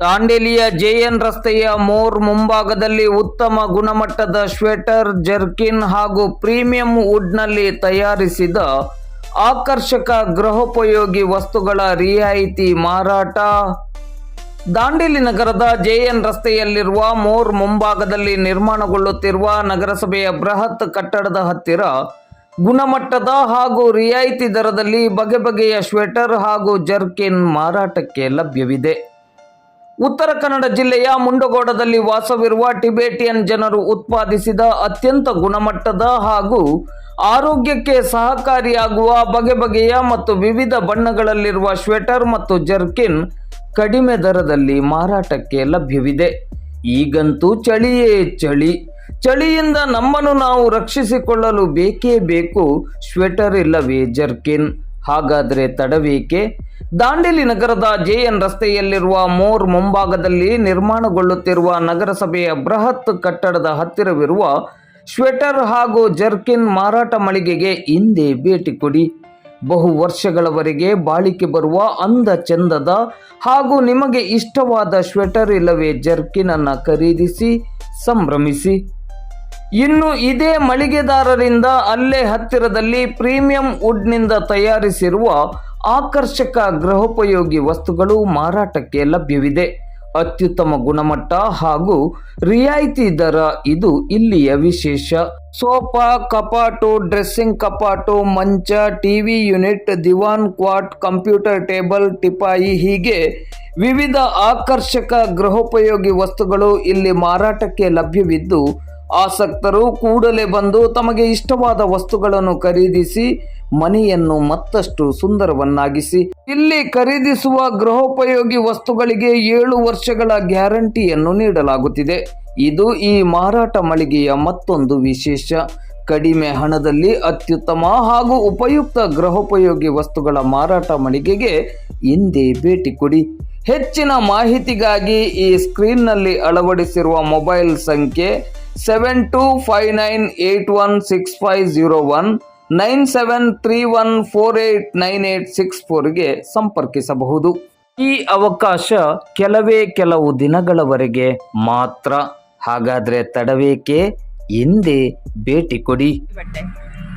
ದಾಂಡೇಲಿಯ JN ರಸ್ತೆಯ more ಮುಂಭಾಗದಲ್ಲಿ ಉತ್ತಮ ಗುಣಮಟ್ಟದ ಸ್ವೆಟರ್ ಜರ್ಕಿನ್ ಹಾಗೂ ಪ್ರೀಮಿಯಂ ವುಡ್ನಲ್ಲಿ ತಯಾರಿಸಿದ ಆಕರ್ಷಕ ಗೃಹೋಪಯೋಗಿ ವಸ್ತುಗಳ ರಿಯಾಯಿತಿ ಮಾರಾಟ. ದಾಂಡೇಲಿ ನಗರದ ಜೆಎನ್ ರಸ್ತೆಯಲ್ಲಿರುವ ಮೋರ್ ಮುಂಭಾಗದಲ್ಲಿ ನಿರ್ಮಾಣಗೊಳ್ಳುತ್ತಿರುವ ನಗರಸಭೆಯ ಬೃಹತ್ ಕಟ್ಟಡದ ಹತ್ತಿರ ಗುಣಮಟ್ಟದ ಹಾಗೂ ರಿಯಾಯಿತಿ ದರದಲ್ಲಿ ಬಗೆ ಬಗೆಯ ಸ್ವೆಟರ್ ಹಾಗೂ ಜರ್ಕಿನ್ ಮಾರಾಟಕ್ಕೆ ಲಭ್ಯವಿದೆ. ಉತ್ತರ ಕನ್ನಡ ಜಿಲ್ಲೆಯ ಮುಂಡಗೋಡದಲ್ಲಿ ವಾಸವಿರುವ ಟಿಬೇಟಿಯನ್ ಜನರು ಉತ್ಪಾದಿಸಿದ ಅತ್ಯಂತ ಗುಣಮಟ್ಟದ ಹಾಗೂ ಆರೋಗ್ಯಕ್ಕೆ ಸಹಕಾರಿಯಾಗುವ ಬಗೆ ಬಗೆಯ ಮತ್ತು ವಿವಿಧ ಬಣ್ಣಗಳಲ್ಲಿರುವ ಸ್ವೆಟರ್ ಮತ್ತು ಜರ್ಕಿನ್ ಕಡಿಮೆ ದರದಲ್ಲಿ ಮಾರಾಟಕ್ಕೆ ಲಭ್ಯವಿದೆ. ಈಗಂತೂ ಚಳಿಯೇ ಚಳಿ. ಚಳಿಯಿಂದ ನಮ್ಮನ್ನು ನಾವು ರಕ್ಷಿಸಿಕೊಳ್ಳಲು ಬೇಕೇ ಬೇಕು. ಸ್ವೆಟರ್ ಇಲ್ಲವೇ ಜರ್ಕಿನ್? ಹಾಗಾದರೆ ತಡವೇಕೆ? ದಾಂಡೇಲಿ ನಗರದ ಜೆಎನ್ ರಸ್ತೆಯಲ್ಲಿರುವ ಮೋರ್ ಮುಂಭಾಗದಲ್ಲಿ ನಿರ್ಮಾಣಗೊಳ್ಳುತ್ತಿರುವ ನಗರಸಭೆಯ ಬೃಹತ್ ಕಟ್ಟಡದ ಹತ್ತಿರವಿರುವ ಸ್ವೆಟರ್ ಹಾಗೂ ಜರ್ಕಿನ್ ಮಾರಾಟ ಮಳಿಗೆಗೆ ಹಿಂದೆ ಭೇಟಿ ಕೊಡಿ. ಬಹು ವರ್ಷಗಳವರೆಗೆ ಬಾಳಿಕೆ ಬರುವ ಅಂದ ಚಂದದ ಹಾಗೂ ನಿಮಗೆ ಇಷ್ಟವಾದ ಸ್ವೆಟರ್ ಇಲ್ಲವೇ ಜರ್ಕಿನ್ ಅನ್ನ ಖರೀದಿಸಿ, ಸಂಭ್ರಮಿಸಿ. ಇನ್ನು ಇದೇ ಮಳಿಗೆದಾರರಿಂದ ಅಲ್ಲೇ ಹತ್ತಿರದಲ್ಲಿ ಪ್ರೀಮಿಯಂ ವುಡ್ನಿಂದ ತಯಾರಿಸಿರುವ ಆಕರ್ಷಕ ಗೃಹೋಪಯೋಗಿ ವಸ್ತುಗಳು ಮಾರಾಟಕ್ಕೆ ಲಭ್ಯವಿದೆ. ಅತ್ಯುತ್ತಮ ಗುಣಮಟ್ಟ ಹಾಗೂ ರಿಯಾಯಿತಿ ದರ ಇದು ಇಲ್ಲಿಯ ವಿಶೇಷ. ಸೋಫಾ, ಕಪಾಟು, ಡ್ರೆಸ್ಸಿಂಗ್ ಕಪಾಟು, ಮಂಚ, ಟಿವಿ ಯೂನಿಟ್, ದಿವಾನ್ ಕ್ವಾಟ್, ಕಂಪ್ಯೂಟರ್ ಟೇಬಲ್, ಟಿಪಾಯಿ ಹೀಗೆ ವಿವಿಧ ಆಕರ್ಷಕ ಗೃಹೋಪಯೋಗಿ ವಸ್ತುಗಳು ಇಲ್ಲಿ ಮಾರಾಟಕ್ಕೆ ಲಭ್ಯವಿದ್ದು ಆಸಕ್ತರು ಕೂಡಲೇ ಬಂದು ತಮಗೆ ಇಷ್ಟವಾದ ವಸ್ತುಗಳನ್ನು ಖರೀದಿಸಿ, ಮನೆಯನ್ನು ಮತ್ತಷ್ಟು ಸುಂದರವನ್ನಾಗಿಸಿ. ಇಲ್ಲಿ ಖರೀದಿಸುವ ಗೃಹೋಪಯೋಗಿ ವಸ್ತುಗಳಿಗೆ ಏಳು ವರ್ಷಗಳ ಗ್ಯಾರಂಟಿಯನ್ನು ನೀಡಲಾಗುತ್ತಿದೆ. ಇದು ಈ ಮಾರಾಟ ಮಳಿಗೆಯ ಮತ್ತೊಂದು ವಿಶೇಷ. ಕಡಿಮೆ ಹಣದಲ್ಲಿ ಅತ್ಯುತ್ತಮ ಹಾಗೂ ಉಪಯುಕ್ತ ಗೃಹೋಪಯೋಗಿ ವಸ್ತುಗಳ ಮಾರಾಟ ಮಳಿಗೆಗೆ ಹಿಂದೆ ಭೇಟಿ ಕೊಡಿ. ಹೆಚ್ಚಿನ ಮಾಹಿತಿಗಾಗಿ ಈ ಸ್ಕ್ರೀನ್ನಲ್ಲಿ ಅಳವಡಿಸಿರುವ ಮೊಬೈಲ್ ಸಂಖ್ಯೆ seven two five nine eight one six five zero one nine seven three one four eight nine eight six ಫೋರ್ಗೆ ಸಂಪರ್ಕಿಸಬಹುದು. ಈ ಅವಕಾಶ ಕೆಲವೇ ಕೆಲವು ದಿನಗಳವರೆಗೆ ಮಾತ್ರ. ಹಾಗಾದ್ರೆ ತಡವೇಕೆ? ಹಿಂದೆ ಭೇಟಿ ಕೊಡಿ.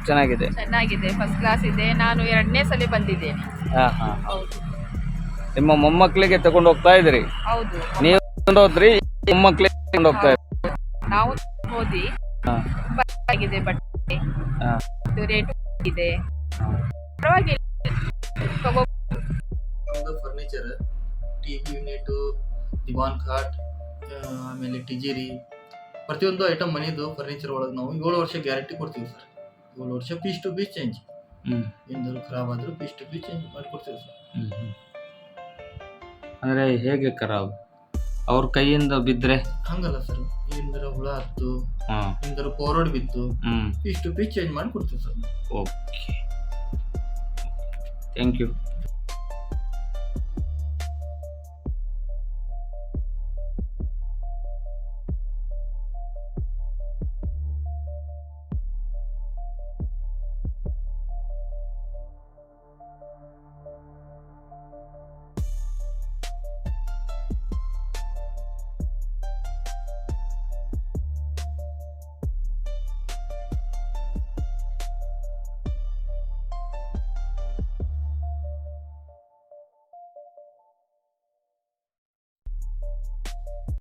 ಚೆನ್ನಾಗಿದೆ. ಚೆನ್ನಾಗಿದೆ. ಫಸ್ಟ್ ಕ್ಲಾಸ್ ಇದೆ. ನಾನು ಎರಡನೇ ಸಲ ಬಂದಿದ್ದೇನೆ. ಹಾ ಹಾ ನಿಮ್ಮ ಮೊಮ್ಮಕ್ಕಳಿಗೆ ತಗೊಂಡು ಹೋಗ್ತಾ ಇದ್ರಿ ಹೌದು. ನೀವು ತಗೊಂಡೋದ್ರಿ ಮೊಮ್ಮಕ್ಕಳಿಗೆ ತಗೊಂಡು ಹೋಗ್ತಾ ಇದ್ರಿ ನಾವು ಹೋದಿ ಆಗಿದೆ ಬಟ್ಟೆ ರೇಟ್ ಇದೆ ಪರವಾಗಿಲ್ಲ. ತಗೋ. ಫರ್ನಿಚರ್ ಟಿವಿ ಯೂನಿಟ್ ದಿವಾನ್ ಖಾಟ್ ಆಮೇಲೆ ಟಿಜಿರಿ. ಪ್ರತಿಯೊಂದು ಐಟಮ್ ಮನೆಯದು ಫರ್ನಿಚರ್ ಒಳಗೆ ನಾವು ಏಳು ವರ್ಷ ಗ್ಯಾರಂಟಿ ಕೊಡ್ತೀವಿ ಸರ್ ಏಳು ವರ್ಷ ಪೀಸ್ ಟು ಪೀಸ್ ಚೇಂಜ್ ಹ್ಮ್. ಏನಾದ್ರು ಖರಾಬ್ ಆದರೂ ಪೀಸ್ ಟು ಪೀಸ್ ಚೇಂಜ್ ಮಾಡಿ ಕೊಡ್ತೀವಿ ಸರ್ ಹ್ಮ್ ಹ್ಮ್. ಅಂದ್ರೆ ಹೇಗೆ ಖರಾಬ್ ಅವ್ರ ಕೈಯಿಂದ ಬಿದ್ರೆ? ಹಂಗಲ್ಲ ಸರ್ ಇಂದರ ಹುಳ ಹತ್ತು ಹಾ. ಇಂದರ ಪೌರೋಡ್ ಬಿತ್ತು. ಇಷ್ಟು ಪೀಸ್ ಟು ಪೀಸ್ ಚೇಂಜ್ ಮಾಡಿ ಕೊಡ್ತೀವಿ ಸರ್ ಓಕೆ ಥ್ಯಾಂಕ್ ಯು